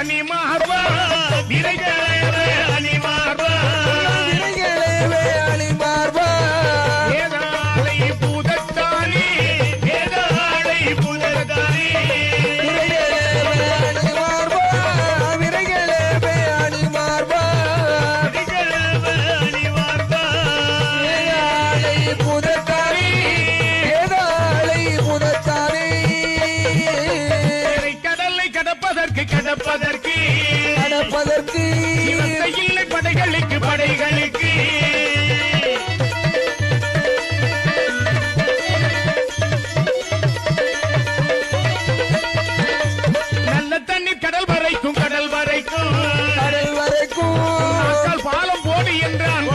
அணிமார்வா விரைகளே அணிமார்வா. விரைகளே அணிமார்வா. வேதாளை புதத்தானி வேதாளை புதத்தானி. புதத்தாரி ஏதாளை புதத்தாரி கிடப்பதற்கு கிடப்பதற்கு. கிடப்பதற்கு. இல்லை படைகளுக்கு படைகளுக்கு. நல்ல தண்ணீர் கடல் வரைக்கும் கடல் வரைக்கும். கடல் வரைக்கும். பாலம் போடு என்றான்.